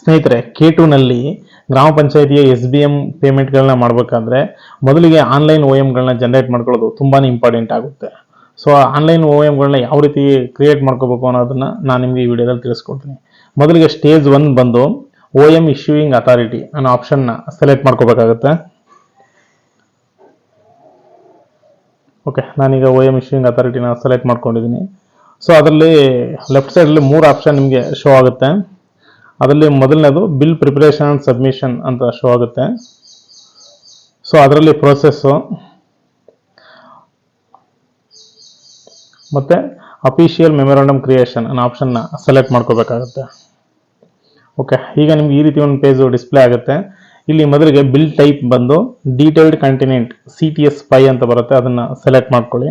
ಸ್ನೇಹಿತರೆ ಕೆ ಟೂನಲ್ಲಿ ಗ್ರಾಮ ಪಂಚಾಯತಿಯ ಎಸ್ ಬಿ ಎಂ ಪೇಮೆಂಟ್ಗಳನ್ನ ಮಾಡಬೇಕಾದ್ರೆ ಮೊದಲಿಗೆ ಆನ್ಲೈನ್ ಓ ಎಮ್ಗಳನ್ನ ಜನರೇಟ್ ಮಾಡ್ಕೊಳ್ಳೋದು ತುಂಬಾ ಇಂಪಾರ್ಟೆಂಟ್ ಆಗುತ್ತೆ. ಸೊ ಆನ್ಲೈನ್ ಓ ಎಮ್ಗಳನ್ನ ಯಾವ ರೀತಿ ಕ್ರಿಯೇಟ್ ಮಾಡ್ಕೋಬೇಕು ಅನ್ನೋದನ್ನ ನಾನು ನಿಮಗೆ ಈ ವಿಡಿಯೋದಲ್ಲಿ ತಿಳಿಸ್ಕೊಡ್ತೀನಿ. ಮೊದಲಿಗೆ ಸ್ಟೇಜ್ ಒನ್ ಬಂದು ಓ ಎಂ ಇಶ್ಯೂಯಿಂಗ್ ಅಥಾರಿಟಿ ಅನ್ನೋ ಆಪ್ಷನ್ನ ಸೆಲೆಕ್ಟ್ ಮಾಡ್ಕೋಬೇಕಾಗುತ್ತೆ. ಓಕೆ ನಾನೀಗ ಓ ಎಂ ಇಶ್ಯೂಯಿಂಗ್ ಅಥಾರಿಟಿನ ಸೆಲೆಕ್ಟ್ ಮಾಡ್ಕೊಂಡಿದ್ದೀನಿ. ಸೊ ಅದರಲ್ಲಿ ಲೆಫ್ಟ್ ಸೈಡಲ್ಲಿ ಮೂರು ಆಪ್ಷನ್ ನಿಮಗೆ ಶೋ ಆಗುತ್ತೆ. ಅದರಲ್ಲಿ ಮೊದಲನೇದು ಬಿಲ್ ಪ್ರಿಪರೇಷನ್ ಆ್ಯಂಡ್ ಸಬ್ಮಿಷನ್ ಅಂತ ಶೋ ಆಗುತ್ತೆ. ಸೊ ಅದರಲ್ಲಿ ಪ್ರೊಸೆಸ್ಸು ಮತ್ತು ಅಫಿಷಿಯಲ್ ಮೆಮೊರಾಂಡಮ್ ಕ್ರಿಯೇಷನ್ ಅನ್ನೋ ಆಪ್ಷನ್ನ ಸೆಲೆಕ್ಟ್ ಮಾಡ್ಕೋಬೇಕಾಗುತ್ತೆ. ಓಕೆ ಈಗ ನಿಮ್ಗೆ ಈ ರೀತಿ ಒಂದು ಪೇಜು ಡಿಸ್ಪ್ಲೇ ಆಗುತ್ತೆ. ಇಲ್ಲಿ ಮೊದಲಿಗೆ ಬಿಲ್ ಟೈಪ್ ಬಂದು detailed contingent C T S five ಅಂತ ಬರುತ್ತೆ, ಅದನ್ನು ಸೆಲೆಕ್ಟ್ ಮಾಡ್ಕೊಳ್ಳಿ.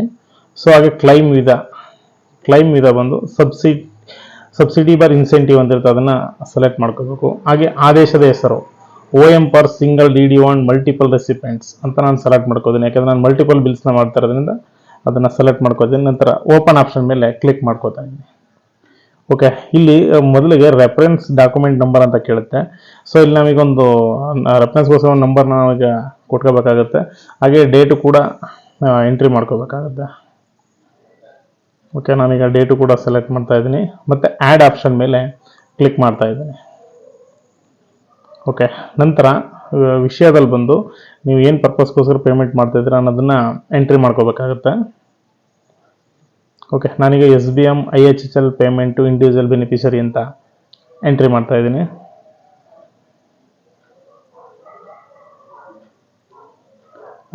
ಸೊ ಹಾಗೆ ಕ್ಲೈಮ್ ವಿಧ ಕ್ಲೈಮ್ ವಿಧ ಬಂದು ಸಬ್ಸಿಡಿ ಸಬ್ಸಿಡಿ ಬಾರ್ ಇನ್ಸೆಂಟಿವ್ ಅಂತ ಅದನ್ನು ಸೆಲೆಕ್ಟ್ ಮಾಡ್ಕೋಬೇಕು. ಹಾಗೆ ಆದೇಶದ ಹೆಸರು O M per single D D one multiple recipients ಅಂತ ನಾನು ಸೆಲೆಕ್ಟ್ ಮಾಡ್ಕೋತೀನಿ. ಯಾಕಂದರೆ ನಾನು ಮಲ್ಟಿಪಲ್ ಬಿಲ್ಸ್ನ ಮಾಡ್ತಾ ಇರೋದ್ರಿಂದ ಅದನ್ನು ಸೆಲೆಕ್ಟ್ ಮಾಡ್ಕೋತೀನಿ. ನಂತರ ಓಪನ್ ಆಪ್ಷನ್ ಮೇಲೆ ಕ್ಲಿಕ್ ಮಾಡ್ಕೋತಾ ಇದ್ದೀನಿ. ಓಕೆ ಇಲ್ಲಿ ಮೊದಲಿಗೆ ರೆಫರೆನ್ಸ್ ಡಾಕ್ಯುಮೆಂಟ್ ನಂಬರ್ ಅಂತ ಕೇಳುತ್ತೆ. ಸೊ ಇಲ್ಲಿ ನಮಗೊಂದು ರೆಫರೆನ್ಸ್ಗೋಸ್ಕರ ಒಂದು ನಂಬರ್ನ ನಮಗೆ ಕೊಟ್ಕೋಬೇಕಾಗುತ್ತೆ. ಹಾಗೆ ಡೇಟು ಕೂಡ ಎಂಟ್ರಿ ಮಾಡ್ಕೋಬೇಕಾಗುತ್ತೆ. ಓಕೆ ನಾನೀಗ ಡೇಟು ಕೂಡ ಸೆಲೆಕ್ಟ್ ಮಾಡ್ತಾ ಇದ್ದೀನಿ. ಮತ್ತು ಆ್ಯಡ್ ಆಪ್ಷನ್ ಮೇಲೆ ಕ್ಲಿಕ್ ಮಾಡ್ತಾ ಇದ್ದೀನಿ. ಓಕೆ ನಂತರ ವಿಷಯದಲ್ಲಿ ಬಂದು ನೀವು ಏನು ಪರ್ಪಸ್ಗೋಸ್ಕರ ಪೇಮೆಂಟ್ ಮಾಡ್ತಾ ಇದ್ದೀರಾ ಅನ್ನೋದನ್ನು ಎಂಟ್ರಿ ಮಾಡ್ಕೋಬೇಕಾಗುತ್ತೆ. ಓಕೆ ನಾನೀಗ S B M I H H L payment individual beneficiary ಅಂತ ಎಂಟ್ರಿ ಮಾಡ್ತಾ ಇದ್ದೀನಿ.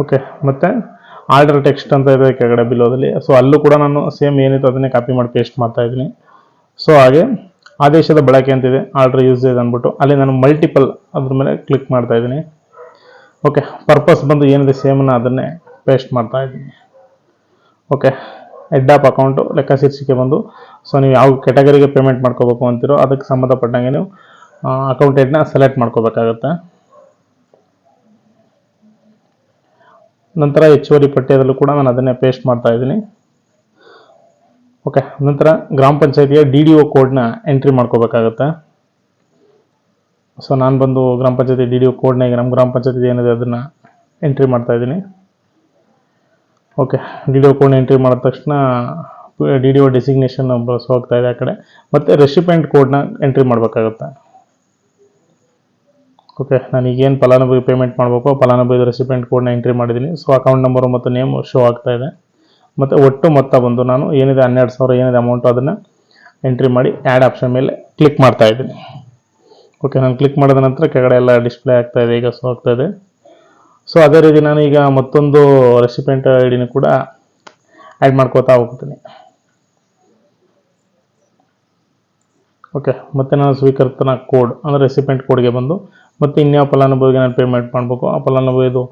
ಓಕೆ ಮತ್ತೆ ಆರ್ಡರ್ ಟೆಕ್ಸ್ಟ್ ಅಂತ ಇದೆ ಕೆಳಗಡೆ ಬಿಲೋದಲ್ಲಿ ಸೊ ಅಲ್ಲೂ ಕೂಡ ನಾನು ಸೇಮ್ ಏನಿತ್ತು ಅದನ್ನೇ ಕಾಪಿ ಮಾಡಿ ಪೇಸ್ಟ್ ಮಾಡ್ತಾ ಇದ್ದೀನಿ. ಸೊ ಹಾಗೆ ಆದೇಶದ ಬಳಕೆ ಅಂತಿದೆ. ಆರ್ಡರ್ ಯೂಸೇಜ್ ಅಂದ್ಬಿಟ್ಟು. ಅಲ್ಲಿ ನಾನು ಮಲ್ಟಿಪಲ್ ಅದ್ರ ಮೇಲೆ ಕ್ಲಿಕ್ ಮಾಡ್ತಾ ಇದ್ದೀನಿ. ಓಕೆ ಪರ್ಪಸ್ ಬಂದು ಏನಿದೆ ಸೇಮನ್ನು ಅದನ್ನೇ ಪೇಸ್ಟ್ ಮಾಡ್ತಾ ಇದ್ದೀನಿ. ಓಕೆ ಹೆಡ್ ಆಫ್ ಅಕೌಂಟು ಲೆಕ್ಕ ಶೀರ್ಷಿಕೆ ಬಂದು. ಸೊ ನೀವು ಯಾವ ಕೆಟಗರಿಗೆ ಪೇಮೆಂಟ್ ಮಾಡ್ಕೋಬೇಕು ಅಂತೀರೋ ಅದಕ್ಕೆ ಸಂಬಂಧಪಟ್ಟಂಗೆ ನೀವು ಅಕೌಂಟ್ ಹೆಡ್ನ ಸೆಲೆಕ್ಟ್ ಮಾಡ್ಕೋಬೇಕಾಗುತ್ತೆ. ನಂತರ ಹೆಚ್ಚುವರಿ ಪಠ್ಯದಲ್ಲೂ ಕೂಡ ನಾನು ಅದನ್ನೇ ಪೇಸ್ಟ್ ಮಾಡ್ತಾ ಇದ್ದೀನಿ. ಓಕೆ ನಂತರ ಗ್ರಾಮ ಪಂಚಾಯತಿಯ ಡಿ ಡಿ ಒ ಕೋಡ್ನ ಎಂಟ್ರಿ ಮಾಡ್ಕೋಬೇಕಾಗತ್ತೆ. ಸೊ ನಾನು ಬಂದು ಗ್ರಾಮ ಪಂಚಾಯತಿ ಡಿ ಡಿ ಒ ಕೋಡ್ನ ಈಗ ನಮ್ಮ ಗ್ರಾಮ ಪಂಚಾಯತಿ ಏನಿದೆ ಅದನ್ನು ಎಂಟ್ರಿ ಮಾಡ್ತಾ ಇದ್ದೀನಿ. ಓಕೆ ಡಿ ಡಿ ಒ ಕೋಡ್ನ ಎಂಟ್ರಿ ಮಾಡಿದ ತಕ್ಷಣ ಡಿ ಡಿ ಒ ಡೆಸಿಗ್ನೇಷನ್ ಬಳಸೋಗ್ತಾ ಇದೆ ಆ ಕಡೆ. ಮತ್ತು ರೆಸಿಪೆಂಟ್ ಕೋಡ್ನ ಎಂಟ್ರಿ ಮಾಡಬೇಕಾಗುತ್ತೆ. ಓಕೆ ನಾನು ಈಗೇನು ಫಲಾನುಭವಿ ಪೇಮೆಂಟ್ ಮಾಡಬೇಕು, ಫಲಾನುಭವಿದ ರೆಸಿಪೆಂಟ್ ಕೋಡ್ನ ಎಂಟ್ರಿ ಮಾಡಿದ್ದೀನಿ ಸೊ ಅಕೌಂಟ್ ನಂಬರು ಮತ್ತು ನೇಮ್ ಶೋ ಆಗ್ತಾ ಇದೆ. ಮತ್ತು ಒಟ್ಟು ಮೊತ್ತ ಬಂದು ನಾನು ಏನಿದೆ ಹನ್ನೆರಡು ಸಾವಿರ, ಏನಿದೆ ಅಮೌಂಟು ಅದನ್ನು ಎಂಟ್ರಿ ಮಾಡಿ ಆ್ಯಡ್ ಆಪ್ಷನ್ ಮೇಲೆ ಕ್ಲಿಕ್ ಮಾಡ್ತಾ ಇದ್ದೀನಿ. ಓಕೆ ನಾನು ಕ್ಲಿಕ್ ಮಾಡಿದ ನಂತರ ಕೆಳಗಡೆ ಎಲ್ಲ ಡಿಸ್ಪ್ಲೇ ಆಗ್ತಾ ಇದೆ, ಈಗ ಶೋ ಆಗ್ತಾ ಇದೆ. ಸೊ ಅದೇ ರೀತಿ ನಾನು ಈಗ ಮತ್ತೊಂದು ರೆಸಿಪೆಂಟ್ ಐ ಡಿನ ಕೂಡ ಆ್ಯಡ್ ಮಾಡ್ಕೋತಾ ಹೋಗ್ತೀನಿ. ಓಕೆ ಮತ್ತೆ ನಾನು ಸ್ವೀಕರ್ತನ ಕೋಡ್ ಅಂದರೆ ರೆಸಿಪೆಂಟ್ ಕೋಡ್ಗೆ ಬಂದು ಮತ್ತೆ ಇನ್ಯಾವ ಫಲಾನುಭವಿಗೆ ನಾನು ಪೇಮೆಂಟ್ ಮಾಡಬೇಕು. ಆ ಫಲಾನುಭವಿದು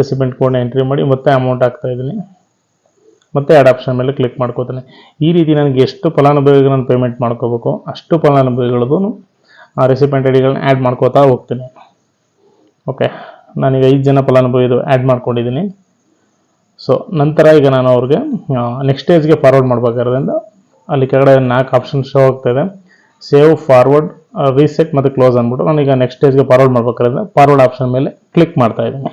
ರೆಸಿಪೆಂಟ್ ಕೋಡ್ನ ಎಂಟ್ರಿ ಮಾಡಿ ಮತ್ತೆ ಅಮೌಂಟ್ ಹಾಕ್ತಾ ಇದ್ದೀನಿ. ಮತ್ತೆ ಆ್ಯಡ್ ಆಪ್ಷನ್ ಮೇಲೆ ಕ್ಲಿಕ್ ಮಾಡ್ಕೋತೀನಿ. ಈ ರೀತಿ ನನಗೆ ಎಷ್ಟು ಫಲಾನುಭವಿಗೆ ನಾನು ಪೇಮೆಂಟ್ ಮಾಡ್ಕೋಬೇಕು, ಅಷ್ಟು ಫಲಾನುಭವಿಗಳದ್ದು ಆ ರೆಸಿಪೆಂಟ್ ಐ ಡಿಗಳನ್ನ ಆ್ಯಡ್ ಮಾಡ್ಕೋತಾ ಹೋಗ್ತೀನಿ. ಓಕೆ ನಾನೀಗ ಐದು ಜನ ಫಲಾನುಭವಿದು ಆ್ಯಡ್ ಮಾಡ್ಕೊಂಡಿದ್ದೀನಿ. ಸೊ ನಂತರ ಈಗ ನಾನು ಅವ್ರಿಗೆ ನೆಕ್ಸ್ಟ್ ಸ್ಟೇಜ್ಗೆ ಫಾರ್ವರ್ಡ್ ಮಾಡಬೇಕಾದ್ರಿಂದ ಅಲ್ಲಿ ಕೆಳಗಡೆ ನಾಲ್ಕು ಆಪ್ಷನ್ ಶೋ ಇದೆ. ಸೇವ್ ಫಾರ್ವರ್ಡ್ ರೀಸೆಟ್ ಮತ್ತು ಕ್ಲೋಸ್ ಅಂದ್ಬಿಟ್ಟು ನಾನೀಗ ನೆಕ್ಸ್ಟ್ ಸ್ಟೇಜ್ಗೆ ಫಾರ್ವರ್ಡ್ ಮಾಡ್ಬೇಕಾದ್ರೆ ಫಾರ್ವರ್ಡ್ ಆಪ್ಷನ್ ಮೇಲೆ ಕ್ಲಿಕ್ ಮಾಡ್ತಾ ಇದ್ದೀನಿ.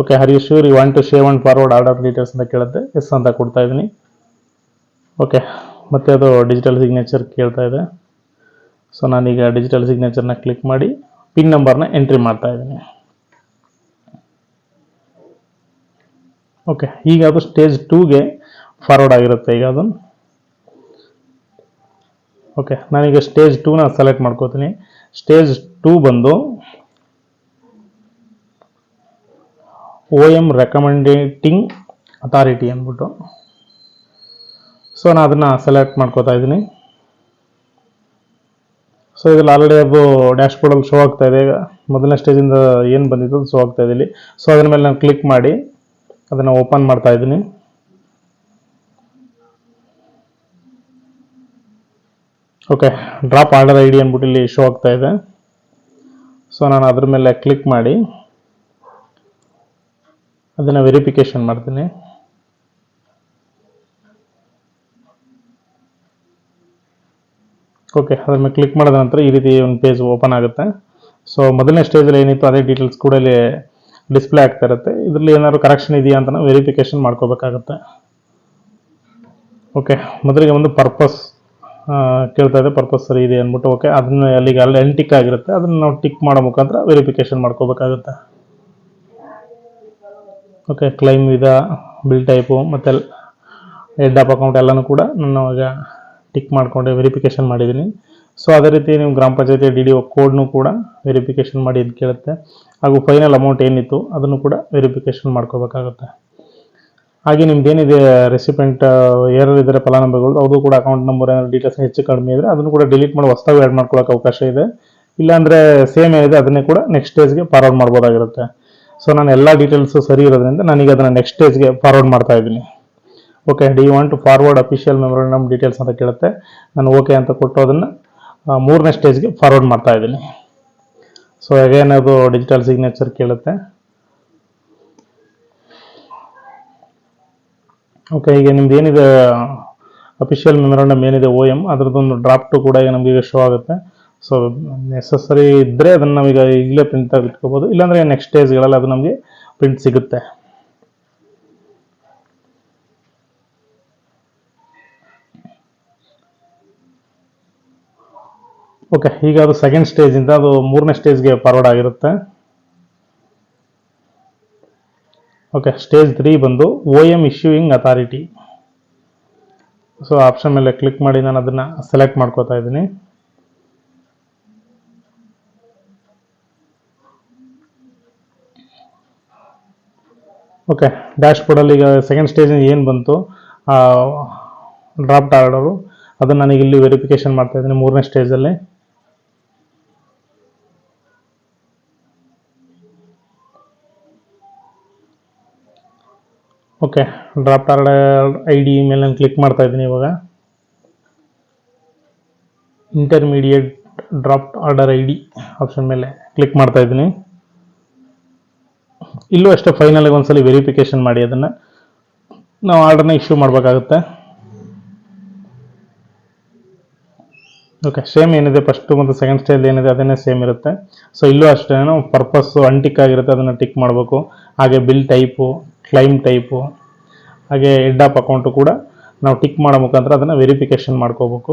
Okay Hari you you want to save and forward order details ಅಂತ ಕೇಳುತ್ತೆ ಎಸ್ ಅಂತ ಕೊಡ್ತಾ ಇದ್ದೀನಿ. ಓಕೆ ಮತ್ತೆ ಅದು ಡಿಜಿಟಲ್ ಸಿಗ್ನೇಚರ್ ಕೇಳ್ತಾ ಇದೆ. ಸೊ ನಾನೀಗ ಡಿಜಿಟಲ್ ಸಿಗ್ನೇಚರ್ನ ಕ್ಲಿಕ್ ಮಾಡಿ ಪಿನ್ ನಂಬರ್ನ ಎಂಟ್ರಿ ಮಾಡ್ತಾ ಇದ್ದೀನಿ. ಓಕೆ ಈಗ ಅದು ಸ್ಟೇಜ್ ಟೂಗೆ ಫಾರ್ವರ್ಡ್ ಆಗಿರುತ್ತೆ. ಈಗ ಅದು ಓಕೆ, ನಾನೀಗ ಸ್ಟೇಜ್ ಟೂನ ಸೆಲೆಕ್ಟ್ ಮಾಡ್ಕೋತೀನಿ. ಸ್ಟೇಜ್ ಟೂ ಬಂದು ಓ ಎಂ ರೆಕಮೆಂಡೇಟಿಂಗ್ ಅಥಾರಿಟಿ ಅಂದ್ಬಿಟ್ಟು. ಸೊ ನಾನು ಅದನ್ನು ಸೆಲೆಕ್ಟ್ ಮಾಡ್ಕೋತಾ ಇದ್ದೀನಿ. ಸೊ ಇದ್ರಲ್ಲಿ ಆಲ್ರೆಡಿ ಅದು ಡ್ಯಾಶ್ ಬೋರ್ಡಲ್ಲಿ ಶೋ ಆಗ್ತಾ ಇದೆ. ಈಗ ಮೊದಲನೇ ಸ್ಟೇಜಿಂದ ಏನು ಬಂದಿತ್ತು ಅದು ಶೋ ಆಗ್ತಾ ಇದೆ ಇಲ್ಲಿ. ಸೊ ಅದ್ರ ಮೇಲೆ ನಾನು ಕ್ಲಿಕ್ ಮಾಡಿ ಅದನ್ನು ಓಪನ್ ಮಾಡ್ತಾ ಇದ್ದೀನಿ. Okay draft order I D ಅಂದ್ಬಿಟ್ಟು ಇಲ್ಲಿ ಶೋ ಆಗ್ತಾ ಇದೆ. ಸೊ ನಾನು ಅದ್ರ ಮೇಲೆ ಕ್ಲಿಕ್ ಮಾಡಿ, ಅದನ್ನು ವೆರಿಫಿಕೇಶನ್ ಮಾಡ್ತೀನಿ. ಓಕೆ ಅದ್ರ ಮೇಲೆ ಕ್ಲಿಕ್ ಮಾಡಿದ ನಂತರ ಈ ರೀತಿ ಒಂದು ಪೇಜ್ ಓಪನ್ ಆಗುತ್ತೆ. ಸೊ ಮೊದಲನೇ ಸ್ಟೇಜಲ್ಲಿ ಏನಿತ್ತು ಅದೇ ಡೀಟೇಲ್ಸ್ ಕೂಡ ಇಲ್ಲಿ ಡಿಸ್ಪ್ಲೇ ಆಗ್ತಾ ಇರುತ್ತೆ. ಇದರಲ್ಲಿ ಏನಾದ್ರು ಕರೆಕ್ಷನ್ ಇದೆಯಾ ಅಂತ ನಾವು ವೆರಿಫಿಕೇಶನ್ ಮಾಡ್ಕೋಬೇಕಾಗುತ್ತೆ. ಓಕೆ ಮೊದಲಿಗೆ ಒಂದು ಪರ್ಪಸ್ ಕೇಳ್ತಾ ಇದೆ ಪರ್ಪಸ್ ಸರಿ ಇದೆ ಅಂದ್ಬಿಟ್ಟು ಓಕೆ ಅದನ್ನ ಅಲ್ಲಿಗೆ ಅಲ್ಲಿ ಎನ್ ಟಿಕ್ ಆಗಿರುತ್ತೆ, ಅದನ್ನ ನಾವು ಟಿಕ್ ಮಾಡೋ ಮುಖಾಂತರ ವೆರಿಫಿಕೇಶನ್ ಮಾಡ್ಕೋಬೇಕಾಗುತ್ತೆ. ಓಕೆ ಕ್ಲೈಮ್ ವಿಧ ಬಿಲ್ ಟೈಪು ಮತ್ತು ಹೆಡ್ ಆಫ್ ಅಕೌಂಟ್ ಎಲ್ಲನೂ ಕೂಡ ನಾನು ಅವಾಗ ಟಿಕ್ ಮಾಡಿಕೊಂಡೆ ವೆರಿಫಿಕೇಶನ್ ಮಾಡಿದ್ದೀನಿ. ಸೊ ಅದೇ ರೀತಿ ನೀವು ಗ್ರಾಮ ಪಂಚಾಯತಿ ಡಿ ಡಿ ಒ ಕೋಡ್ನು ಕೂಡ ವೆರಿಫಿಕೇಶನ್ ಮಾಡಿ ಅಂತ ಕೇಳುತ್ತೆ. ಹಾಗೂ ಫೈನಲ್ ಅಮೌಂಟ್ ಏನಿತ್ತು, ಅದನ್ನು ಕೂಡ ವೆರಿಫಿಕೇಶನ್ ಮಾಡ್ಕೋಬೇಕಾಗುತ್ತೆ. ಹಾಗೆ ನಿಮ್ದು ಏನಿದೆ ರೆಸಿಪೆಂಟ್ ಏರರ್ ಇದ್ದಾರೆ ಫಲಾನುಭವಿಗಳು ಅದು ಕೂಡ ಅಕೌಂಟ್ ನಂಬರ್ ಏನಾದ್ರು ಡೀಟೇಲ್ಸ್ ಹೆಚ್ಚು ಕಡಿಮೆ ಇದ್ರೆ ಅದನ್ನು ಕೂಡ ಡಿಲೀಟ್ ಮಾಡಿ ಹೊಸದಾಗಿ ಆ್ಯಡ್ ಮಾಡ್ಕೊಳ್ಳೋಕೆ ಅವಕಾಶ ಇದೆ. ಇಲ್ಲಾಂದರೆ ಸೇಮ್ ಏನಿದೆ, ಅದನ್ನೇ ಕೂಡ ನೆಕ್ಸ್ಟ್ ಸ್ಟೇಜ್ಗೆ ಫಾರ್ವರ್ಡ್ ಮಾಡ್ಬೋದಾಗಿರುತ್ತೆ. ಸೊ ನಾನು ಎಲ್ಲ ಡೀಟೇಲ್ಸ್ ಸರಿ ಇರೋದ್ರಿಂದ ನಾನೀಗ ಅದನ್ನು ನೆಕ್ಸ್ಟ್ ಸ್ಟೇಜ್ಗೆ ಫಾರ್ವರ್ಡ್ ಮಾಡ್ತಾ ಇದ್ದೀನಿ. Okay do want to forward official memorandum details ಅಂತ ಕೇಳುತ್ತೆ. ನಾನು ಓಕೆ ಅಂತ ಕೊಟ್ಟು ಅದನ್ನು ಮೂರನೇ ಸ್ಟೇಜ್ಗೆ ಫಾರ್ವರ್ಡ್ ಮಾಡ್ತಾ ಇದ್ದೀನಿ. ಸೊ ಅಗೇನ್ ಅದು ಡಿಜಿಟಲ್ ಸಿಗ್ನೇಚರ್ ಕೇಳುತ್ತೆ. ಓಕೆ ಈಗ ನಿಮ್ದು ಏನಿದೆ ಅಫಿಷಿಯಲ್ ಮೆಮೊರಾಂಡಮ್ ಏನಿದೆ ಓ ಎಂ ಅದರದ್ದೊಂದು ಡ್ರಾಫ್ಟು ಕೂಡ ಈಗ ನಮಗೆ ಶೋ ಆಗುತ್ತೆ. ಸೊ ನೆಸಸರಿ ಇದ್ದರೆ ಅದನ್ನು ನಮಗೆ ಈಗಲೇ ಪ್ರಿಂಟ್ ಆಗಿ ಇಟ್ಕೋಬೋದು ಇಲ್ಲಾಂದರೆ ನೆಕ್ಸ್ಟ್ ಡೇಸ್ಗಳಲ್ಲಿ ಅದು ನಮಗೆ ಪ್ರಿಂಟ್ ಸಿಗುತ್ತೆ. ಓಕೆ ಈಗ ಅದು ಸೆಕೆಂಡ್ ಸ್ಟೇಜಿಂದ ಅದು ಮೂರನೇ ಸ್ಟೇಜ್ಗೆ ಫಾರ್ವರ್ಡ್ ಆಗಿರುತ್ತೆ. ಓಕೆ ಸ್ಟೇಜ್ ತ್ರೀ ಬಂದು O M issuing authority so option ಮೇಲೆ ಕ್ಲಿಕ್ ಮಾಡಿ ನಾನು ಅದನ್ನು ಸೆಲೆಕ್ಟ್ ಮಾಡ್ಕೋತಾ ಇದ್ದೀನಿ. ಓಕೆ ಡ್ಯಾಶ್ ಬೋರ್ಡಲ್ಲಿ ಈಗ ಸೆಕೆಂಡ್ ಸ್ಟೇಜ್ ಏನು ಬಂತು? ಡ್ರಾಫ್ಟ್ ಆರ್ಡರು ಅದನ್ನು ನನಗೆ ಇಲ್ಲಿ ವೆರಿಫಿಕೇಷನ್ ಮಾಡ್ತಾ ಇದ್ದೀನಿ ಮೂರನೇ ಸ್ಟೇಜಲ್ಲಿ okay draft order I D ಮೇಲೆ ನಾನು ಕ್ಲಿಕ್ ಮಾಡ್ತಾ ಇದ್ದೀನಿ ಇವಾಗ. Intermediate draft order I D option ಮೇಲೆ ಕ್ಲಿಕ್ ಮಾಡ್ತಾ ಇದ್ದೀನಿ. ಇಲ್ಲೂ ಅಷ್ಟೇ ಫೈನಲ್ಗೆ ಒಂದ್ಸಲಿ ವೆರಿಫಿಕೇಶನ್ ಮಾಡಿ ಅದನ್ನು. ನಾವು ಆರ್ಡರ್ನ ಇಶ್ಯೂ ಮಾಡಬೇಕಾಗುತ್ತೆ. ಓಕೆ ಸೇಮ್ ಏನಿದೆ ಫಸ್ಟ್ ಮತ್ತು ಸೆಕೆಂಡ್ ಸ್ಟೇಜ್ ಏನಿದೆ, ಅದನ್ನೇ ಸೇಮ್ ಇರುತ್ತೆ. ಸೊ ಇಲ್ಲೂ ಅಷ್ಟೇ ಪರ್ಪಸ್ಸು ಅಂಟಿಕ್ ಆಗಿರುತ್ತೆ, ಅದನ್ನು ಟಿಕ್ ಮಾಡಬೇಕು. ಹಾಗೆ ಬಿಲ್ ಟೈಪು ಕ್ಲೈಮ್ ಟೈಪು ಹಾಗೆ ಹೆಡ್ ಆಫ್ ಅಕೌಂಟು ಕೂಡ ನಾವು ಟಿಕ್ ಮಾಡೋ ಮುಖಾಂತರ ಅದನ್ನು ವೆರಿಫಿಕೇಶನ್ ಮಾಡ್ಕೋಬೇಕು.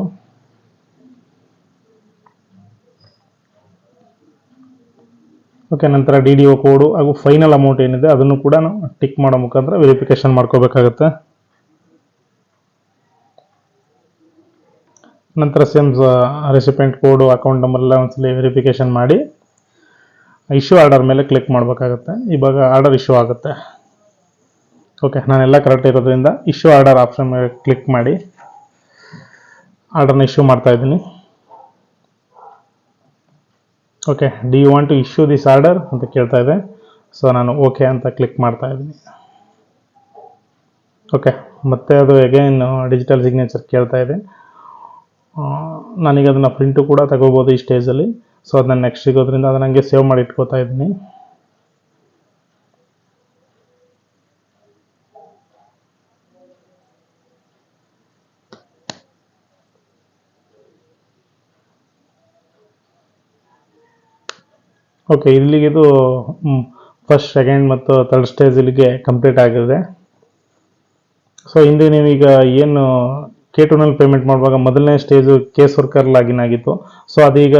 ಓಕೆ ನಂತರ ಡಿ ಡಿ ಒ ಕೋಡು ಹಾಗೂ ಫೈನಲ್ ಅಮೌಂಟ್ ಏನಿದೆ ಅದನ್ನು ಕೂಡ ನಾವು ಟಿಕ್ ಮಾಡೋ ಮುಖಾಂತರ ವೆರಿಫಿಕೇಶನ್ ಮಾಡ್ಕೋಬೇಕಾಗತ್ತೆ. ನಂತರ same recipient code account number ಎಲ್ಲ ಒಂದ್ಸಲಿ ವೆರಿಫಿಕೇಶನ್ ಮಾಡಿ ಇಶ್ಯೂ ಆರ್ಡರ್ ಮೇಲೆ ಕ್ಲಿಕ್ ಮಾಡಬೇಕಾಗುತ್ತೆ. ಇವಾಗ ಆರ್ಡರ್ ಇಶ್ಯೂ ಆಗುತ್ತೆ. ಓಕೆ ನಾನೆಲ್ಲ ಕರೆಕ್ಟ್ ಇರೋದ್ರಿಂದ ಇಶ್ಯೂ ಆರ್ಡರ್ ಆಪ್ಷನ್ ಮೇಲೆ ಕ್ಲಿಕ್ ಮಾಡಿ ಆರ್ಡರ್ನ ಇಶ್ಯೂ ಮಾಡ್ತಾ ಇದ್ದೀನಿ. Okay do you want to issue this order ಅಂತ ಕೇಳ್ತಾ ಇದೆ. ಸೊ ನಾನು ಓಕೆ ಅಂತ ಕ್ಲಿಕ್ ಮಾಡ್ತಾ ಇದ್ದೀನಿ. ಓಕೆ ಮತ್ತೆ ಅದು ಎಗೇನ್ ಡಿಜಿಟಲ್ ಸಿಗ್ನೇಚರ್ ಕೇಳ್ತಾ ಇದೆ. ನನಗೆ ಅದನ್ನು ಪ್ರಿಂಟು ಕೂಡ ತಗೋಬೋದು ಈ ಸ್ಟೇಜಲ್ಲಿ ಸೊ ಅದನ್ನ ನೆಕ್ಸ್ಟ್ ಸಿಗೋದ್ರಿಂದ ಅದನ್ನ ನನಗೆ ಸೇವ್ ಮಾಡಿ ಇಟ್ಕೋತಾ ಇದ್ದೀನಿ. ಓಕೆ ಇಲ್ಲಿಗೆ ಇದು ಫಸ್ಟ್ ಸೆಕೆಂಡ್ ಮತ್ತು ಥರ್ಡ್ ಸ್ಟೇಜ್ ಇಲ್ಲಿಗೆ ಕಂಪ್ಲೀಟ್ ಆಗಿದೆ. ಸೊ ಹಿಂದೆ ನೀವೀಗ ಏನು ಕೆ ಟೂನಲ್ಲಿ ಪೇಮೆಂಟ್ ಮಾಡುವಾಗ ಮೊದಲನೇ ಸ್ಟೇಜು ಕೇಸ್ ವರ್ಕರ್ ಲಾಗಿನ್ ಆಗಿತ್ತು. ಸೊ ಅದೀಗ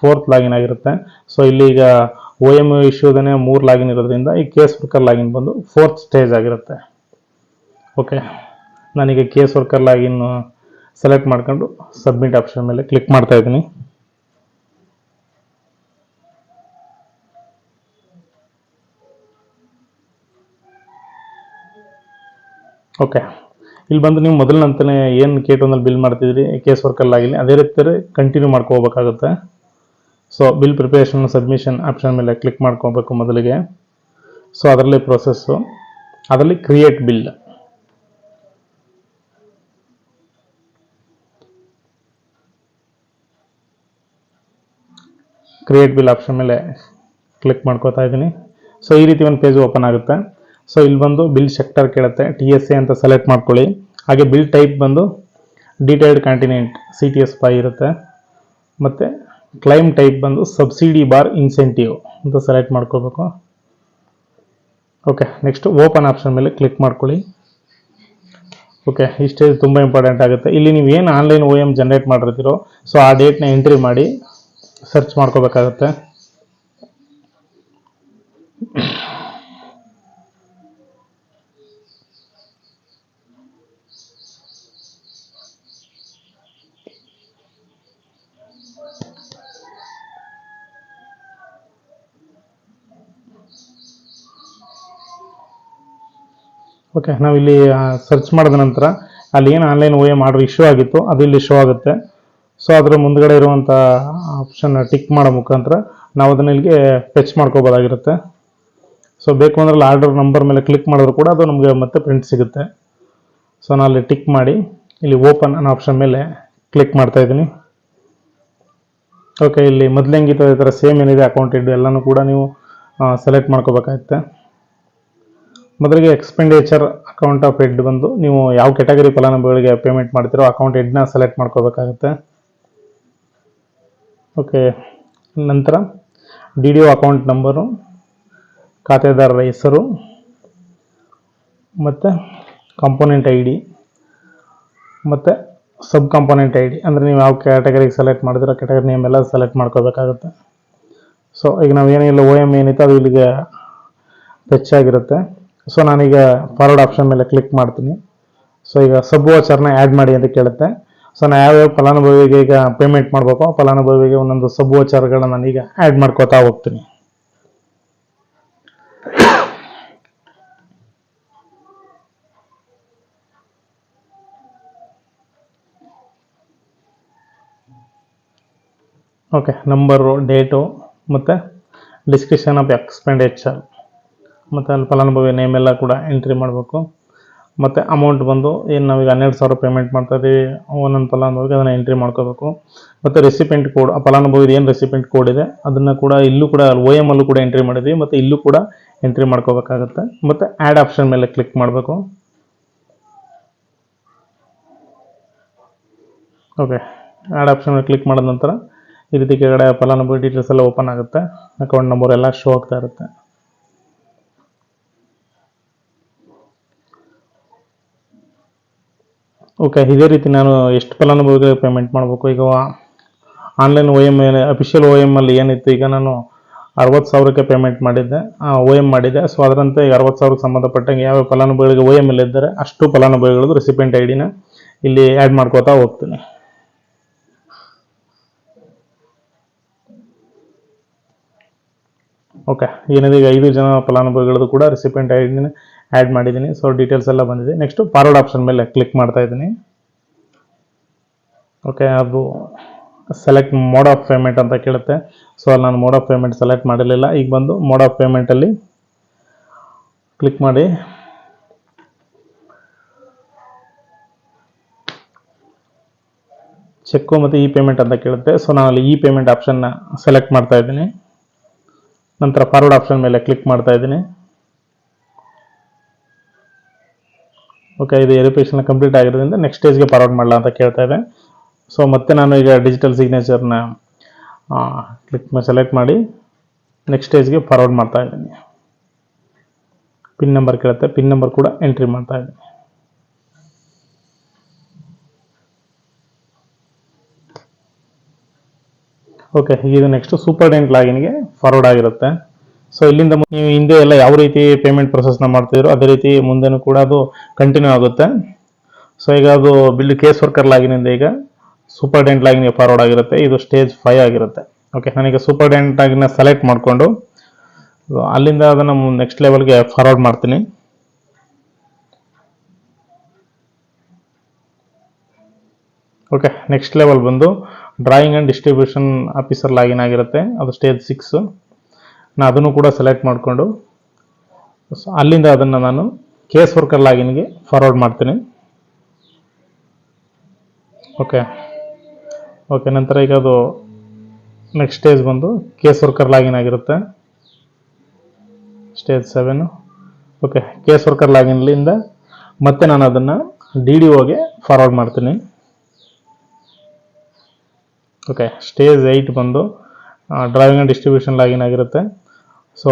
ಫೋರ್ತ್ ಲಾಗಿನ್ ಆಗಿರುತ್ತೆ. ಸೊ ಇಲ್ಲಿ ಈಗ ಒ ಎಂ ಇಶ್ಯೂದೇ ಮೂರು ಲಾಗಿನ್ ಇರೋದ್ರಿಂದ ಈ ಕೇಸ್ ವರ್ಕರ್ ಲಾಗಿನ್ ಬಂದು ಫೋರ್ತ್ ಸ್ಟೇಜ್ ಆಗಿರುತ್ತೆ. ಓಕೆ ನಾನೀಗ ಕೇಸ್ ವರ್ಕರ್ ಲಾಗಿನ್ ಸೆಲೆಕ್ಟ್ ಮಾಡ್ಕೊಂಡು ಸಬ್ಮಿಟ್ ಆಪ್ಷನ್ ಮೇಲೆ ಕ್ಲಿಕ್ ಮಾಡ್ತಾ ಇದ್ದೀನಿ. ಓಕೆ ಇಲ್ಲಿ ಬಂದು ನೀವು ಮೊದಲಿನಂತಲೇ ಏನು ಕೆ ಟೂನಲ್ಲಿ ಬಿಲ್ ಮಾಡ್ತಿದ್ರಿ? ಕೇಸ್ ಆಗಿಲ್ಲ. ಅದೇ ರೀತಿ ಕಂಟಿನ್ಯೂ ಮಾಡ್ಕೋಬೇಕಾಗುತ್ತೆ. So bill preparation submission option ಮೇಲೆ ಕ್ಲಿಕ್ ಮಾಡ್ಕೋಬೇಕು ಮೊದಲಿಗೆ. ಸೊ ಅದರಲ್ಲಿ ಪ್ರೊಸೆಸ್ಸು ಅದರಲ್ಲಿ create bill create bill option ಮೇಲೆ ಕ್ಲಿಕ್ ಮಾಡ್ಕೋತಾ ಇದ್ದೀನಿ. ಸೊ ಈ ರೀತಿ ಒಂದು ಪೇಜ್ ಓಪನ್ ಆಗುತ್ತೆ. ಸೊ ಇಲ್ಲಿ ಬಂದು ಬಿಲ್ ಸೆಕ್ಟರ್ ಕೇಳುತ್ತೆ. ಟಿ ಎಸ್ ಎ ಅಂತ ಸೆಲೆಕ್ಟ್ ಮಾಡ್ಕೊಳ್ಳಿ. ಹಾಗೆ ಬಿಲ್ ಟೈಪ್ ಬಂದು detailed contingent C T S five ಇರುತ್ತೆ. ಮತ್ತು ಕ್ಲೈಮ್ ಟೈಪ್ ಬಂದು ಸಬ್ಸಿಡಿ ಬಾರ್ ಇನ್ಸೆಂಟಿವ್ ಅಂತ ಸೆಲೆಕ್ಟ್ ಮಾಡ್ಕೋಬೇಕು. ಓಕೆ ನೆಕ್ಸ್ಟ್ ಓಪನ್ ಆಪ್ಷನ್ ಮೇಲೆ ಕ್ಲಿಕ್ ಮಾಡ್ಕೊಳ್ಳಿ. ಓಕೆ ಇಷ್ಟೇ ತುಂಬ ಇಂಪಾರ್ಟೆಂಟ್ ಆಗುತ್ತೆ. ಇಲ್ಲಿ ನೀವು ಏನು ಆನ್ಲೈನ್ ಓ ಎಂ ಜನ್ರೇಟ್ ಮಾಡಿರ್ತೀರೋ ಸೊ ಆ ಡೇಟ್ನ ಎಂಟ್ರಿ ಮಾಡಿ ಸರ್ಚ್ ಮಾಡ್ಕೋಬೇಕಾಗತ್ತೆ. ಓಕೆ ನಾವಿಲ್ಲಿ ಸರ್ಚ್ ಮಾಡಿದ ನಂತರ ಅಲ್ಲಿ ಏನು online O M order issue ಆಗಿತ್ತು, ಅದು ಇಲ್ಲಿ ಶೋ ಆಗುತ್ತೆ. ಸೊ ಅದರ ಮುಂದ್ಗಡೆ ಇರುವಂಥ ಆಪ್ಷನ್ ಟಿಕ್ ಮಾಡೋ ಮುಖಾಂತರ ನಾವು ಅದನ್ನ ಇಲ್ಲಿಗೆ ಫೆಚ್ ಮಾಡ್ಕೋಬೋದಾಗಿರುತ್ತೆ. ಸೊ ಬೇಕು ಅಂದ್ರೆ ಆರ್ಡರ್ ನಂಬರ್ ಮೇಲೆ ಕ್ಲಿಕ್ ಮಾಡಿದ್ರು ಕೂಡ ಅದು ನಮಗೆ ಮತ್ತೆ ಪ್ರಿಂಟ್ ಸಿಗುತ್ತೆ. ಸೊ ನಾನು ಅಲ್ಲಿ ಟಿಕ್ ಮಾಡಿ, ಇಲ್ಲಿ ಓಪನ್ ಅನ್ನೋ ಆಪ್ಷನ್ ಮೇಲೆ ಕ್ಲಿಕ್ ಮಾಡ್ತಾ ಇದ್ದೀನಿ. ಓಕೆ ಇಲ್ಲಿ ಮೊದಲಂಗಿತ್ತು ಈ ಥರ ಸೇಮ್ ಏನಿದೆ ಅಕೌಂಟ್ ಇದ್ದು ಎಲ್ಲನೂ ಕೂಡ ನೀವು ಸೆಲೆಕ್ಟ್ ಮಾಡ್ಕೋಬೇಕಾಗುತ್ತೆ. ಮೊದಲಿಗೆ ಎಕ್ಸ್ಪೆಂಡಿಚರ್ ಅಕೌಂಟ್ ಆಫ್ ಹೆಡ್ ಬಂದು ನೀವು ಯಾವ ಕೆಟಗರಿ ಫಲಾನುಭವಿಗಳಿಗೆ ಪೇಮೆಂಟ್ ಮಾಡ್ತೀರೋ ಅಕೌಂಟ್ ಹೆಡ್ನ ಸೆಲೆಕ್ಟ್ ಮಾಡ್ಕೋಬೇಕಾಗುತ್ತೆ. ಓಕೆ ನಂತರ D D O account number ಖಾತೆದಾರರ ಹೆಸರು, ಮತ್ತು ಕಂಪೋನೆಂಟ್ ಐ ಡಿ ಮತ್ತು ಸಬ್ ಕಂಪೋನೆಂಟ್ ಐ ಡಿ ಅಂದರೆ ನೀವು ಯಾವ ಕ್ಯಾಟಗರಿಗೆ ಸೆಲೆಕ್ಟ್ ಮಾಡಿದಿರೋ ಕ್ಯಾಟಗರಿ ನೇಮ್ ಎಲ್ಲ ಸೆಲೆಕ್ಟ್ ಮಾಡ್ಕೋಬೇಕಾಗುತ್ತೆ. ಸೊ ಈಗ ನಾವು ಏನಿಲ್ಲ ಓ ಎಂ ಏನಿತ್ತು ಅದು ಇಲ್ಲಿಗೆ ಹೆಚ್ಚಾಗಿರುತ್ತೆ. ಸೊ ನಾನೀಗ ಫಾರ್ವರ್ಡ್ ಆಪ್ಷನ್ ಮೇಲೆ ಕ್ಲಿಕ್ ಮಾಡ್ತೀನಿ. ಸೊ ಈಗ ಸಬ್ ವಾಚರ್ನ ಆ್ಯಡ್ ಮಾಡಿ ಅಂತ ಕೇಳುತ್ತೆ. ಸೊ ನಾನು ಯಾವ್ಯಾವ ಫಲಾನುಭವಿಗೆ ಈಗ ಪೇಮೆಂಟ್ ಮಾಡಬೇಕು ಫಲಾನುಭವಿಗೆ ಒಂದೊಂದು ಸಬ್ ವಾಚರ್ಗಳನ್ನ ನಾನೀಗ ಆ್ಯಡ್ ಮಾಡ್ಕೋತಾ ಹೋಗ್ತೀನಿ. ಓಕೆ ನಂಬರು ಡೇಟು ಮತ್ತು ಡಿಸ್ಕ್ರಿಪ್ಷನ್ ಆಫ್ ಎಕ್ಸ್ಪೆಂಡಿಚರ್ ಮತ್ತು ಅಲ್ಲಿ ಫಲಾನುಭವಿ ನೇಮ್ ಎಲ್ಲ ಕೂಡ ಎಂಟ್ರಿ ಮಾಡಬೇಕು. ಮತ್ತು ಅಮೌಂಟ್ ಬಂದು, ಏನು ನಾವೀಗ ಹನ್ನೆರಡು ಸಾವಿರ ಪೇಮೆಂಟ್ ಮಾಡ್ತಾ ಇದ್ದೀವಿ ಒಂದೊಂದು ಫಲಾನುಭವಿಗೆ ಅದನ್ನು ಎಂಟ್ರಿ ಮಾಡ್ಕೋಬೇಕು. ಮತ್ತು ರೆಸಿಪೆಂಟ್ ಕೋಡ್ ಆ ಫಲಾನುಭವಿದು ಏನು ರೆಸಿಪೆಂಟ್ ಕೋಡ್ ಇದೆ, ಅದನ್ನು ಕೂಡ ಇಲ್ಲೂ ಕೂಡ ಓ ಎಂ ಅಲ್ಲೂ ಕೂಡ ಎಂಟ್ರಿ ಮಾಡಿದ್ವಿ, ಮತ್ತು ಇಲ್ಲೂ ಕೂಡ ಎಂಟ್ರಿ ಮಾಡ್ಕೋಬೇಕಾಗುತ್ತೆ. ಮತ್ತು ಆ್ಯಡ್ ಆಪ್ಷನ್ ಮೇಲೆ ಕ್ಲಿಕ್ ಮಾಡಬೇಕು. ಓಕೆ ಆ್ಯಡ್ ಆಪ್ಷನ್ ಮೇಲೆ ಕ್ಲಿಕ್ ಮಾಡಿದ ನಂತರ ಈ ರೀತಿ ಕೆಳಗಡೆ ಫಲಾನುಭವಿ ಡೀಟೇಲ್ಸ್ ಎಲ್ಲ ಓಪನ್ ಆಗುತ್ತೆ. ಅಕೌಂಟ್ ನಂಬರ್ ಎಲ್ಲ ಶೋ ಆಗ್ತಾ ಇರುತ್ತೆ. ಓಕೆ ಇದೇ ರೀತಿ ನಾನು ಎಷ್ಟು ಫಲಾನುಭವಿಗಳಿಗೆ ಪೇಮೆಂಟ್ ಮಾಡಬೇಕು? ಈಗ online O M official O M ಅಲ್ಲಿ ಏನಿತ್ತು? ಈಗ ನಾನು ಅರವತ್ತು ಸಾವಿರಕ್ಕೆ ಪೇಮೆಂಟ್ ಮಾಡಿದ್ದೆ. ಒ ಎಂ ಮಾಡಿದ್ದೆ ಸೊ ಅದರಂತೆ ಈಗ ಅರವತ್ತು ಸಾವಿರಕ್ಕೆ ಸಂಬಂಧಪಟ್ಟಂಗೆ ಯಾವ ಫಲಾನುಭವಿಗಳಿಗೆ ಒ ಎಂ ಅಲ್ಲಿ ಇದ್ದಾರೆ, ಅಷ್ಟು ಫಲಾನುಭವಿಗಳದ್ದು ರೆಸಿಪೆಂಟ್ ಐ ಡಿನ ಇಲ್ಲಿ ಆ್ಯಡ್ ಮಾಡ್ಕೋತಾ ಹೋಗ್ತೀನಿ. ಓಕೆ ಏನಿದೆ? ಈಗ ಐದು ಜನ ಫಲಾನುಭವಿಗಳದ್ದು ಕೂಡ ರೆಸಿಪೆಂಟ್ ಐ ಡಿನ ಆ್ಯಡ್ ಮಾಡಿದ್ದೀನಿ. ಸೊ ಡೀಟೇಲ್ಸ್ ಎಲ್ಲ ಬಂದಿದೆ. ನೆಕ್ಸ್ಟ್ ಫಾರ್ವರ್ಡ್ ಆಪ್ಷನ್ ಮೇಲೆ ಕ್ಲಿಕ್ ಮಾಡ್ತಾ ಇದ್ದೀನಿ. ಓಕೆ ಅದು ಸೆಲೆಕ್ಟ್ ಮೋಡ್ ಆಫ್ ಪೇಮೆಂಟ್ ಅಂತ ಕೇಳುತ್ತೆ. ಸೊ ಅಲ್ಲಿ ನಾನು ಮೋಡ್ ಆಫ್ ಪೇಮೆಂಟ್ ಸೆಲೆಕ್ಟ್ ಮಾಡಿರಲಿಲ್ಲ. ಈಗ ಬಂದು ಮೋಡ್ ಆಫ್ ಪೇಮೆಂಟಲ್ಲಿ ಕ್ಲಿಕ್ ಮಾಡಿ. ಚೆಕ್ಕು ಮತ್ತು ಇ ಪೇಮೆಂಟ್ ಅಂತ ಕೇಳುತ್ತೆ. ಸೊ ನಾನು ಅಲ್ಲಿ ಇ ಪೇಮೆಂಟ್ ಆಪ್ಷನ್ನ ಸೆಲೆಕ್ಟ್ ಮಾಡ್ತಾ ಇದ್ದೀನಿ. ನಂತರ ಫಾರ್ವರ್ಡ್ ಆಪ್ಷನ್ ಮೇಲೆ ಕ್ಲಿಕ್ ಮಾಡ್ತಾ ಇದ್ದೀನಿ. ಓಕೆ ಇದು ವೆರಿಫಿಕೇಷನ್ ಕಂಪ್ಲೀಟ್ ಆಗಿರೋದ್ರಿಂದ ನೆಕ್ಸ್ಟ್ ಸ್ಟೇಜ್ಗೆ ಫಾರ್ವರ್ಡ್ ಮಾಡಲ ಅಂತ ಕೇಳ್ತಾ ಇದೆ ಸೊ ಮತ್ತೆ ನಾನು ಈಗ ಡಿಜಿಟಲ್ ಸಿಗ್ನೇಚರ್ನ ಕ್ಲಿಕ್ ಸೆಲೆಕ್ಟ್ ಮಾಡಿ ನೆಕ್ಸ್ಟ್ ಸ್ಟೇಜ್ಗೆ ಫಾರ್ವರ್ಡ್ ಮಾಡ್ತಾ ಇದ್ದೀನಿ. ಪಿನ್ ನಂಬರ್ ಕೇಳುತ್ತೆ ಪಿನ್ ನಂಬರ್ ಕೂಡ ಎಂಟ್ರಿ ಮಾಡ್ತಾ ಇದ್ದೀನಿ. ಓಕೆ ಇದು ನೆಕ್ಸ್ಟ್ ಸೂಪರ್ ಡೆಂಟ್ ಲಾಗಿನ್ಗೆ ಫಾರ್ವರ್ಡ್ ಆಗಿರುತ್ತೆ. ಸೊ ಇಲ್ಲಿಂದ ನೀವು ಹಿಂದೆ ಎಲ್ಲ ಯಾವ ರೀತಿ ಪೇಮೆಂಟ್ ಪ್ರೊಸೆಸ್ನ ಮಾಡ್ತಿದ್ರು ಅದೇ ರೀತಿ ಮುಂದೆನೂ ಕೂಡ ಅದು ಕಂಟಿನ್ಯೂ ಆಗುತ್ತೆ. ಸೊ ಈಗ ಅದು ಬಿಲ್ ಕೇಸ್ ವರ್ಕರ್ ಲಾಗಿನಿಂದ ಈಗ ಸೂಪರ್ ಡೆಂಟ್ ಲಾಗಿನ್ ಫಾರ್ವರ್ಡ್ ಆಗಿರುತ್ತೆ. ಇದು ಸ್ಟೇಜ್ ಫೈವ್ ಆಗಿರುತ್ತೆ. ಓಕೆ ನಾನೀಗ ಸೂಪರ್ ಡೆಂಟ್ ಆಗಿನ ಸೆಲೆಕ್ಟ್ ಮಾಡಿಕೊಂಡು ಅಲ್ಲಿಂದ ಅದನ್ನು ನೆಕ್ಸ್ಟ್ ಲೆವೆಲ್ಗೆ ಫಾರ್ವರ್ಡ್ ಮಾಡ್ತೀನಿ. ಓಕೆ ನೆಕ್ಸ್ಟ್ ಲೆವೆಲ್ ಬಂದು drawing and distribution officer login ಆಗಿರುತ್ತೆ ಅದು ಸ್ಟೇಜ್ ಸಿಕ್ಸ್ ನಾನು ಅದನ್ನು ಕೂಡ ಸೆಲೆಕ್ಟ್ ಮಾಡಿಕೊಂಡು, ಅಲ್ಲಿಂದ ಅದನ್ನು ನಾನು ಕೇಸ್ ವರ್ಕರ್ ಲಾಗಿನ್ಗೆ ಫಾರ್ವರ್ಡ್ ಮಾಡ್ತೀನಿ. ಓಕೆ ಓಕೆ ನಂತರ ಈಗ ಅದು ನೆಕ್ಸ್ಟ್ ಸ್ಟೇಜ್ ಬಂದು ಕೇಸ್ ವರ್ಕರ್ ಲಾಗಿನ್ ಆಗಿರುತ್ತೆ. Stage seven okay case worker ಲಾಗಿನ್ಲಿಂದ ಮತ್ತೆ ನಾನು ಅದನ್ನು ಡಿ ಡಿ ಒಗೆ ಫಾರ್ವರ್ಡ್ ಮಾಡ್ತೀನಿ. ಓಕೆ ಸ್ಟೇಜ್ ಏಯ್ಟ್ ಬಂದು ಡ್ರೈವಿಂಗ್ ಆ್ಯಂಡ್ ಡಿಸ್ಟ್ರಿಬ್ಯೂಷನ್ ಲಾಗಿನ್ ಆಗಿರುತ್ತೆ. ಸೊ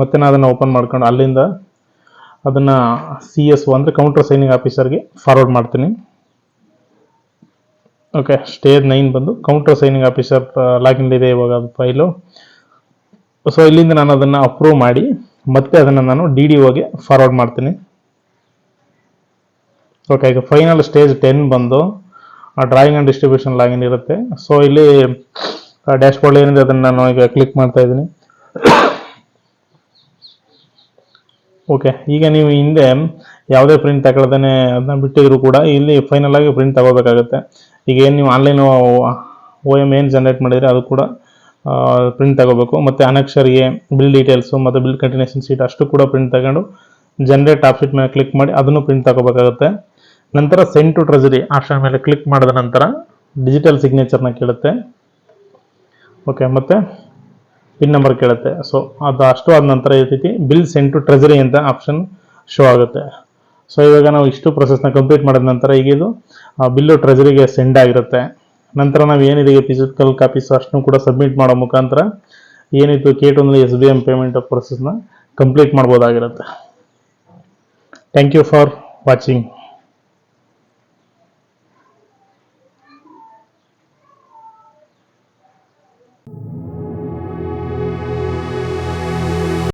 ಮತ್ತೆ ನಾನು ಅದನ್ನು ಓಪನ್ ಮಾಡ್ಕೊಂಡು ಅಲ್ಲಿಂದ ಅದನ್ನು ಸಿ ಎಸ್ ಒ ಅಂದರೆ ಕೌಂಟರ್ ಸೈನಿಂಗ್ ಆಫೀಸರ್ಗೆ ಫಾರ್ವರ್ಡ್ ಮಾಡ್ತೀನಿ. ಓಕೆ ಸ್ಟೇಜ್ ನೈನ್ ಬಂದು ಕೌಂಟರ್ ಸೈನಿಂಗ್ ಆಫೀಸರ್ ಲಾಗಿನ್ ಇದೆ ಇವಾಗ ಅದು ಫೈಲು ಸೊ ಇಲ್ಲಿಂದ ನಾನು ಅದನ್ನು ಅಪ್ರೂವ್ ಮಾಡಿ, ಮತ್ತೆ ಅದನ್ನು ನಾನು ಡಿ ಡಿ ಒಗೆ ಫಾರ್ವರ್ಡ್ ಮಾಡ್ತೀನಿ. ಓಕೆ ಈಗ ಫೈನಲ್ ಸ್ಟೇಜ್ ಟೆನ್ ಬಂದು ಡ್ರಾಯಿಂಗ್ ಆ್ಯಂಡ್ ಡಿಸ್ಟ್ರಿಬ್ಯೂಷನ್ ಲಾಗಿನ್ ಇರುತ್ತೆ. ಸೊ ಇಲ್ಲಿ ಡ್ಯಾಶ್ ಬೋರ್ಡ್ ಏನಿದೆ ಅದನ್ನು ನಾನು ಈಗ ಕ್ಲಿಕ್ ಮಾಡ್ತಾ ಇದ್ದೀನಿ. ಓಕೆ ಈಗ ನೀವು ಹಿಂದೆ ಯಾವುದೇ ಪ್ರಿಂಟ್ ತಗೊಳ್ದೇ ಅದನ್ನ ಬಿಟ್ಟಿದ್ರು ಕೂಡ ಇಲ್ಲಿ ಫೈನಲ್ ಆಗಿ ಪ್ರಿಂಟ್ ತಗೋಬೇಕಾಗುತ್ತೆ. ಈಗ ಏನು ನೀವು ಆನ್ಲೈನ್ ಓ ಎಂ ಏನು ಜನರೇಟ್ ಮಾಡಿದರೆ ಅದು ಕೂಡ ಪ್ರಿಂಟ್ ತಗೋಬೇಕು. ಮತ್ತು ಅನಕ್ಷರಿಗೆ ಬಿಲ್ ಡೀಟೇಲ್ಸು ಮತ್ತು ಬಿಲ್ ಕಂಟಿನ್ಯೂಷನ್ ಶೀಟ್ ಅಷ್ಟು ಕೂಡ ಪ್ರಿಂಟ್ ತಗೊಂಡು ಜನ್ರೇಟ್ ಆಪ್ಷನ್ ಮೇಲೆ ಕ್ಲಿಕ್ ಮಾಡಿ ಅದನ್ನು ಪ್ರಿಂಟ್ ತಗೋಬೇಕಾಗುತ್ತೆ. ನಂತರ ಸೆಂಡ್ ಟು ಟ್ರೆಜರಿ ಆಪ್ಷನ್ ಮೇಲೆ ಕ್ಲಿಕ್ ಮಾಡಿದ ನಂತರ ಡಿಜಿಟಲ್ ಸಿಗ್ನೇಚರ್ನ ಕೇಳುತ್ತೆ. ಓಕೆ ಮತ್ತು ಪಿನ್ ನಂಬರ್ ಕೇಳುತ್ತೆ. ಸೊ ಅದು ಅಷ್ಟು ಆದ ನಂತರ ಇರ್ತೈತಿ ರೀತಿ ಬಿಲ್ ಸೆಂಡ್ ಟು ಟ್ರೆಜರಿ ಅಂತ ಆಪ್ಷನ್ ಶೋ ಆಗುತ್ತೆ. ಸೊ ಇವಾಗ ನಾವು ಇಷ್ಟು ಪ್ರೊಸೆಸ್ನ ಕಂಪ್ಲೀಟ್ ಮಾಡಿದ ನಂತರ ಈಗ ಇದು ಬಿಲ್ಲು ಟ್ರೆಜರಿಗೆ ಸೆಂಡ್ ಆಗಿರುತ್ತೆ. ನಂತರ ನಾವು ಏನಿದೆ ಫಿಸಿಕಲ್ ಕಾಪೀಸ್ ಅಷ್ಟನ್ನು ಕೂಡ ಸಬ್ಮಿಟ್ ಮಾಡೋ ಮುಖಾಂತರ ಏನಿತ್ತು ಕೆ ಟೂನಲ್ಲಿ ಎಸ್ ಬಿ ಎಂ ಪೇಮೆಂಟ್ ಪ್ರೊಸೆಸ್ನ complete ಮಾಡ್ಬೋದಾಗಿರುತ್ತೆ. Thank you for watching